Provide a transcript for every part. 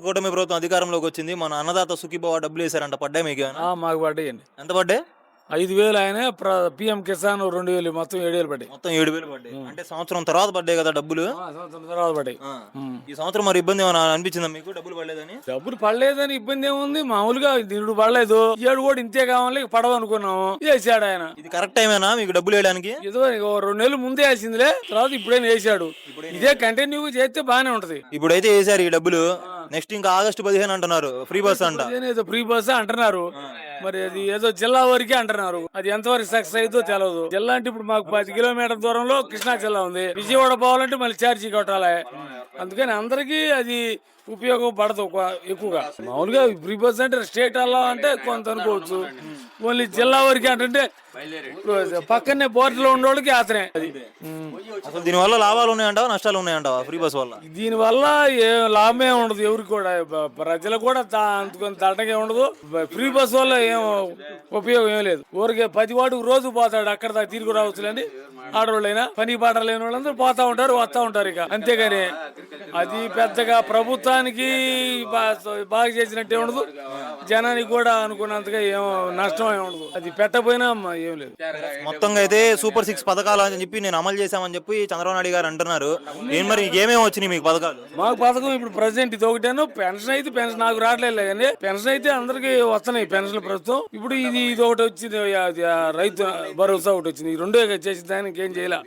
కూటమి ప్రభుత్వం అధికారంలోకి వచ్చింది. మన అన్నదాత సుఖీభావ డబ్బులు వేశారంట. పడ్డాయి మీకు ఏమైనా? ఆ, మాకు పడ్డాయండి ఎంత పడ్డాయి? ఐదు వేలు ఆయన పిఎం కిసాన్ రెండు వేలు మొత్తం ఏడు వేలు పడ్డాయి. మొత్తం ఏడు వేలు పడ్డాయి. అంటే సంవత్సరం తర్వాత పడ్డాయి కదా డబ్బులు? ఆ, సంవత్సరం తర్వాత పడ్డాయి. ఆ. ఉమ్. ఈ సంవత్సరం మరి ఇబ్బంది ఏమైనా అనిపించిందా మీకు? డబ్బులు పడలేదని? డబ్బులు పడలేదని ఇబ్బంది ఏముంది? మామూలుగా నిరుడు పడలేదు. ఏడు కూడా ఇంతే కావాలి పడవ అనుకున్నాము వేసాడు ఆయన. ఇది కరెక్ట్ టైమేనా మీకు డబ్బులు వేయడానికి? ఏదో ఓ రెండు నెలలు ముందే వేసిందిలే. తర్వాత ఇప్పుడైనా వేసాడు. ఇదే కంటిన్యూ చేస్తే బానే ఉంటది. ఇప్పుడైతే వేసారు ఈ డబ్బులు. నెక్స్ట్ ఇంకా ఆగస్టు పదిహేను అంటున్నారు. ఫ్రీ బస్ అంట. ఏదో ఫ్రీ బస్ అంటున్నారు. మరి అది ఏదో జిల్లా వరకే అంటున్నారు. అది ఎంతవరకు సక్సెస్ అయిందో తెలియదు జిల్లా అంటే ఇప్పుడు మాకు పది కిలోమీటర్ దూరంలో కృష్ణా జిల్లా ఉంది. విజయవాడ పోవాలంటే మళ్ళీ ఛార్జీ కట్టాలి. అందుకని అందరికీ అది ఉపయోగపడదు ఎక్కువగా. మామూలుగా ఫ్రీ బస్ అంటే స్టేట్ అలా అంటే కొంత అనుకోవచ్చు. ఓన్లీ జిల్లా వరకే అంటే పక్కనే బోర్డులో ఉన్న వాళ్ళకి అతనే. అది. అసలు దీని వల్ల లాభాలు ఉన్నాయంటావా నష్టాలు ఉన్నాయంటావా ఫ్రీ బస్ వల్ల? దీని వల్ల ఏ లాభమే ఉండదు ఎవరికి కూడా. ప్రజలకు కూడా అంతుకొని తడకే ఉండదు. ఫ్రీ బస్ వల్ల ఏం ఉపయోగం ఏం లేదు. ఊరికే పది వాడు రోజు పోతాడు అక్కడ దాకా తిరిగి రావచ్చులేండి. ఆడవాళ్ళైనా పని పాట లేని వాళ్ళందరూ పోతా ఉంటారు వస్తా ఉంటారు ఇక. అంతేగాని అది పెద్దగా ప్రభుత్వానికి బాగా చేసినట్టే ఉండదు. జనానికి కూడా అనుకున్నంతగా ఏం నష్టం ఏం ఉండదు. అది పెట్టపోయినా ఏం లేదు. మొత్తంగా అయితే సూపర్ సిక్స్ పథకాలు అని చెప్పి నేను అమలు చేశామని చెప్పి చంద్రబాబు నాయుడు గారు అంటున్నారు. నేను మరి ఏమేమి వచ్చినాయి మీకు పథకాలు? మాకు పథకం ఇప్పుడు ప్రజెంట్ ఇది ఒకటేను. పెన్షన్ అయితే పెన్షన్ నాకు రావట్లేదు కానీ పెన్షన్ అయితే అందరికి వస్తున్నాయి పెన్షన్ ప్రస్తుతం. ఇప్పుడు ఇది ఇది ఒకటి వచ్చింది. రైతు భరోసా ఒకటి వచ్చింది. రెండో చేసిన దానికి ఏం చేయలే.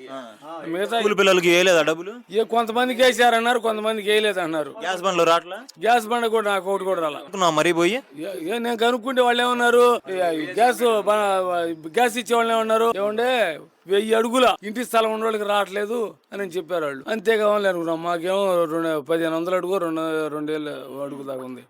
మిగతా పిల్లలకి వేయలేదా డబ్బులు? ఏ కొంతమందికి వేసారన్నారు కొంతమందికి వేయలేదు అన్నారు. గ్యాస్ బండ్లు రాట్లా గ్యాస్ బండ కూడా నాకు ఒకటి కూడా రాలా. అనుకున్నావా మరీ పోయి? ఏ- ఏ నేను కనుక్కుంటే వాళ్ళు ఏమన్నారు? ఏ, గ్యాస్ బ- గ్యాస్ ఇచ్చే వాళ్ళు ఏమన్నారు? ఏమంటే వెయ్యి అడుగుల ఇంటి స్థలం ఉన్న వాళ్ళకి రావట్లేదు అని చెప్పారు వాళ్ళు. అంతే కావాలి అనుకున్నాం. మాకేమో రెండు పదిహేను వందల అడుగు రెండు రెండేళ్ళు అడుగు దాకా ఉంది.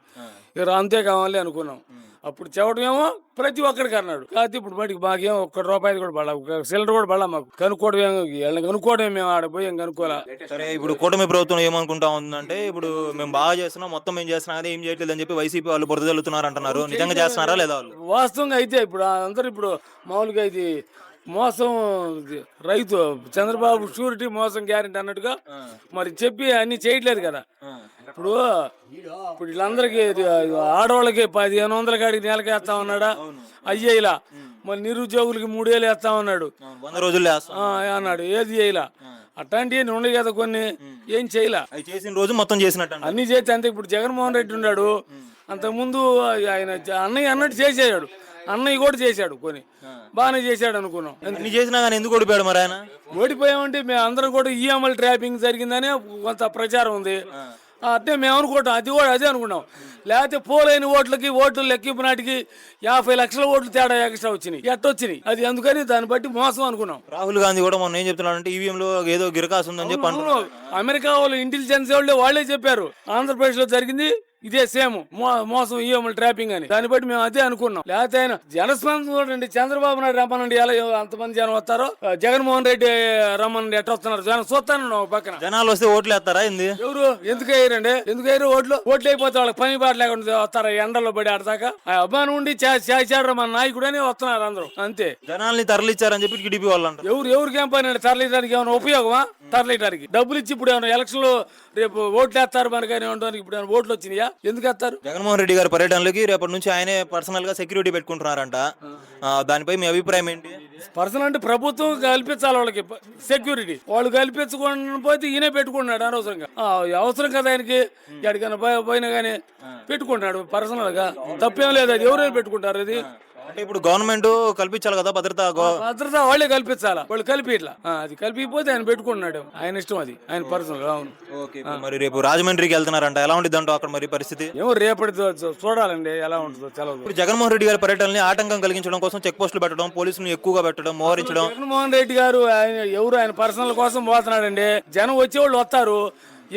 ఇక అంతే కావాలి అనుకున్నాం అప్పుడు చెప్పడమేమో ప్రతి ఒక్కడికి అన్నాడు. కాకపోతే ఇప్పుడు మటుకు మాకేం ఒక్క రూపాయి కూడా ఒక సిలిండర్ కూడా పడాలి మాకు. కనుక్కోవడం ఏం వీళ్ళని కనుక్కోవడం మేము ఆడ పోయి ఏం కనుక్కోలే సరే ఇప్పుడు కూటమి ప్రభుత్వం ఏమనుకుంటా ఉందంటే ఇప్పుడు మేము బాగా చేస్తున్నాం మొత్తం మేము చేస్తున్నాం అదే ఏం చేయట్లేదు అని చెప్పి వైసీపీ వాళ్ళు బురద అంటున్నారు. నిజంగా చేస్తున్నారా లేదా వాళ్ళు? వాస్తవంగా అయితే ఇప్పుడు అందరు ఇప్పుడు మామూలుగా ఇది మోసం రైతు చంద్రబాబు షూరిటీ మోసం గ్యారెంటీ అన్నట్టుగా మరి చెప్పి అన్ని చేయట్లేదు కదా. ఇప్పుడు ఇప్పుడు వీళ్ళందరికీ ఆడవాళ్ళకి పదిహేను వందల కాడికి నెలకి వేస్తా ఉన్నాడా? అయ్యేలా. మరి నిరుద్యోగులకి మూడేళ్ళు వేస్తా ఉన్నాడు. వంద అన్నాడు. ఏది చేయలా? అట్లాంటివి ఉన్నాయి కదా కొన్ని. ఏం చేయలా? చేసిన రోజు మొత్తం చేసినట్టు. అన్ని చేస్తే అంతే. ఇప్పుడు జగన్మోహన్ రెడ్డి ఉన్నాడు. అంతకుముందు ఆయన అన్నయ్య అన్నట్టు చేసేసాడు అన్నయ్య కూడా చేశాడు కొన్ని బాగానే చేశాడు అనుకున్నాం. అన్ని చేసినా కానీ ఎందుకు ఓడిపోయాడు మరి ఆయన? ఓడిపోయామంటే మేము అందరం కూడా ఈఎంఎల్ ట్రాపింగ్ జరిగిందని కొంత ప్రచారం ఉంది. అంటే మేము అనుకుంటాం. అది కూడా అదే అనుకున్నాం. లేకపోతే పోలైన ఓట్లకి ఓట్లు లెక్కింపు నాటికి యాభై లక్షల ఓట్లు తేడా ఎక్స్ట్రా వచ్చినాయి. ఎట్టొచ్చినాయి? అది అందుకని దాన్ని బట్టి మోసం అనుకున్నాం. రాహుల్ గాంధీ కూడా మొన్న ఏం చెప్తున్నాడంటే ఈవీఎం లో ఏదో గిరకాసు ఉందని చెప్పి. అమెరికా వాళ్ళు ఇంటెలిజెన్స్ వాళ్ళే వాళ్ళే చెప్పారు. ఆంధ్రప్రదేశ్లో జరిగింది ఇదే సేమ్ మోసం ఈఎంఎల్ ట్రాపింగ్ అని. దాన్ని బట్టి మేము అదే అనుకున్నాం. లేకపోతే ఆయన జనస్పందన చూడండి చంద్రబాబు నాయుడు రమ్మనండి ఎలా అంతమంది జనం వస్తారో జగన్మోహన్ రెడ్డి రమ్మనండి ఎట్ట వస్తున్నారు? జనం చూస్తాను పక్కన. జనాలు వస్తే ఓట్లు వేస్తారా ఏంది? ఎవరు? ఎందుకు వేయరండి? ఎందుకు వేయరు ఓట్లు? ఓట్లు అయిపోతే వాళ్ళకి పని బాట లేకుండా వస్తారా? ఎండలో పడి ఆడదాకా ఆ అభిమానం ఉండి చేశాడు మన నాయకుడు అని వస్తున్నారు అందరూ. అంతే. జనాల్ని తరలిచ్చారని చెప్పి టీడీపీ వాళ్ళు అంటారు. ఎవరు ఎవరికి ఏం పని అండి? తరలియడానికి ఏమైనా ఉపయోగమా? తరలియడానికి. డబ్బులు ఇచ్చి ఇప్పుడు ఏమైనా ఎలక్షన్లో రేపు ఓట్లు వేస్తారు మనకని ఉండడానికి ఇప్పుడు ఏమైనా ఓట్లు వచ్చినాయా? ఎందుకు వేస్తారు? జగన్మోహన్ రెడ్డి గారి పర్యటనలకి రేపటి నుంచి ఆయనే పర్సనల్గా సెక్యూరిటీ పెట్టుకుంటున్నారంట ఆ, దానిపై మీ అభిప్రాయం ఏంటి? పర్సనల్ అంటే ప్రభుత్వం కల్పించాలి వాళ్ళకి. సెక్యూరిటీ వాళ్ళు కల్పించుకొని పోతే ఈయనే పెట్టుకున్నాడు అనవసరంగా. ఆ, అవసరం కదా ఆయనకి. ఎక్కడికైనా పోయి- పోయినా కానీ పెట్టుకుంటాడు పర్సనల్గా. తప్పేం లేదు అది. ఎవరైనా పెట్టుకుంటారు అది. అంటే ఇప్పుడు గవర్నమెంట్ కల్పించాలి కదా భద్రత గో- భద్రత వాళ్ళే కల్పించాలా? వాళ్ళు కలిపి ఇట్లా. అది కలిపిపోతే ఆయన పెట్టుకున్నాడు ఆయన ఇష్టం అది. ఆయన పర్సనల్ అవును. ఓకే ఇప్పుడు మరి రేపు రాజమండ్రికి వెళ్తున్నారంట. ఎలా ఉండిద్ది అంటావు అక్కడ మరి పరిస్థితి? ఏమో రేపటి చూడాలండి ఎలా ఉంటుందో తెలవదు. ఇప్పుడు జగన్మోహన్ రెడ్డి గారి పర్యటనని ఆటంకం కలిగించడం కోసం చెక్ పోస్టులు పెట్టడం పోలీసులను ఎక్కువగా పెట్టడం మోహరించడం. జగన్మోహన్ రెడ్డి గారు ఆయన ఎవరు ఆయన పర్సనల్ కోసం పోతున్నాడండి? జనం వచ్చేవాళ్ళు వస్తారు.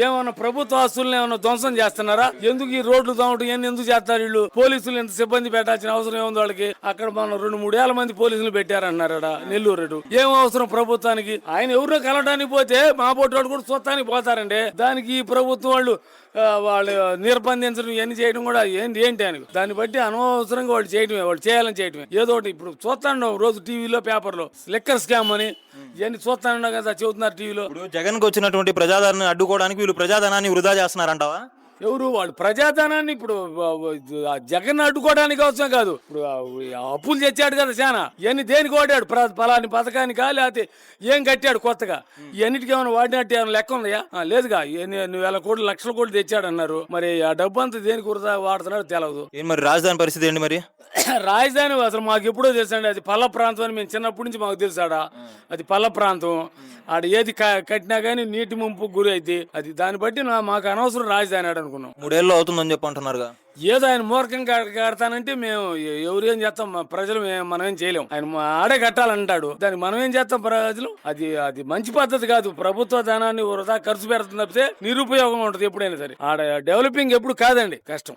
ఏమన్నా ప్రభుత్వ ఆస్తులను ఏమైనా ధ్వంసం చేస్తున్నారా? ఎందుకు ఈ రోడ్లు తోమటం ఇవన్నీ ఎందుకు చేస్తారు వీళ్ళు? పోలీసులు ఎంత సిబ్బంది పెట్టాల్సిన అవసరం ఏముంది వాళ్ళకి? అక్కడ మనం రెండు మూడు వేల మంది పోలీసులు పెట్టారన్నారట నెల్లూరు ఏం అవసరం ప్రభుత్వానికి? ఆయన ఎవరినో కలవడానికి పోతే మా పోటీ కూడా చూస్తానికి పోతారండి. దానికి ఈ ప్రభుత్వం వాళ్ళు వాళ్ళు నిర్బంధించడం ఇవన్నీ చేయడం కూడా ఏంటి ఏంటి అని దాన్ని బట్టి అనవసరంగా వాళ్ళు చేయడమే వాళ్ళు చేయాలని చేయడమే ఏదో ఒకటి ఇప్పుడు చూస్తాను రోజు టీవీలో పేపర్లో. లిక్కర్ స్కామ్ అని ఇవన్నీ చూస్తాను కదా చెబుతున్నారు టీవీలో. జగన్ జగన్కి వచ్చినటువంటి ప్రజాదరణ అడ్డుకోవడానికి వీళ్ళు ప్రజాధనాన్ని వృధా చేస్తున్నారంటావా? ఎవరు వాళ్ళు ప్రజాధనాన్ని ఇప్పుడు జగన్ అడ్డుకోవడానికి అవసరం కాదు. ఇప్పుడు అప్పులు తెచ్చాడు కదా చాలా ఇవన్నీ దేనికి వాడాడు? పలాని పథకానికా లేకపోతే ఏం కట్టాడు కొత్తగా? ఇవన్నిటికి ఏమైనా వాడినట్టు ఏమైనా లెక్క ఉందా ఆ, లేదుగా. ఎన్ని ఎన్ని వేల కోట్లు లక్షల కోట్లు తెచ్చాడు అన్నారు మరి ఆ డబ్బు అంతా దేనికి వాడుతున్నాడో తెలియదు మరి రాజధాని పరిస్థితి ఏంటి మరి? రాజధాని అసలు మాకు ఎప్పుడో తెలుసండి. అది పల్ల ప్రాంతం అని మేము చిన్నప్పటి నుంచి మాకు తెలుసాడా? అది పల్ల ప్రాంతం. ఆడ ఏది కట్టినా కానీ నీటి ముంపు గురి అయితే అది దాన్ని బట్టి నా- మాకు అనవసరం రాజధాని ఆడ. అనుకున్నాం. మూడేళ్ళు అవుతుందని చెప్పి అంటున్నారుగా. ఏదో ఆయన మూర్ఖంగా కడతానంటే మేము ఎవరు ఏం చేస్తాం మా ప్రజలు మే- మనం ఏం చేయలేం. ఆయన ఆడే కట్టాలంటాడు. దానికి మనం ఏం చేస్తాం ప్రజలు? అది అది మంచి పద్ధతి కాదు. ప్రభుత్వ ధనాన్ని వృధా ఖర్చు పెడుతుంది తప్పితే నిరుపయోగం ఉంటుంది ఎప్పుడైనా సరే. ఆడ డెవలపింగ్ ఎప్పుడు కాదండి కష్టం.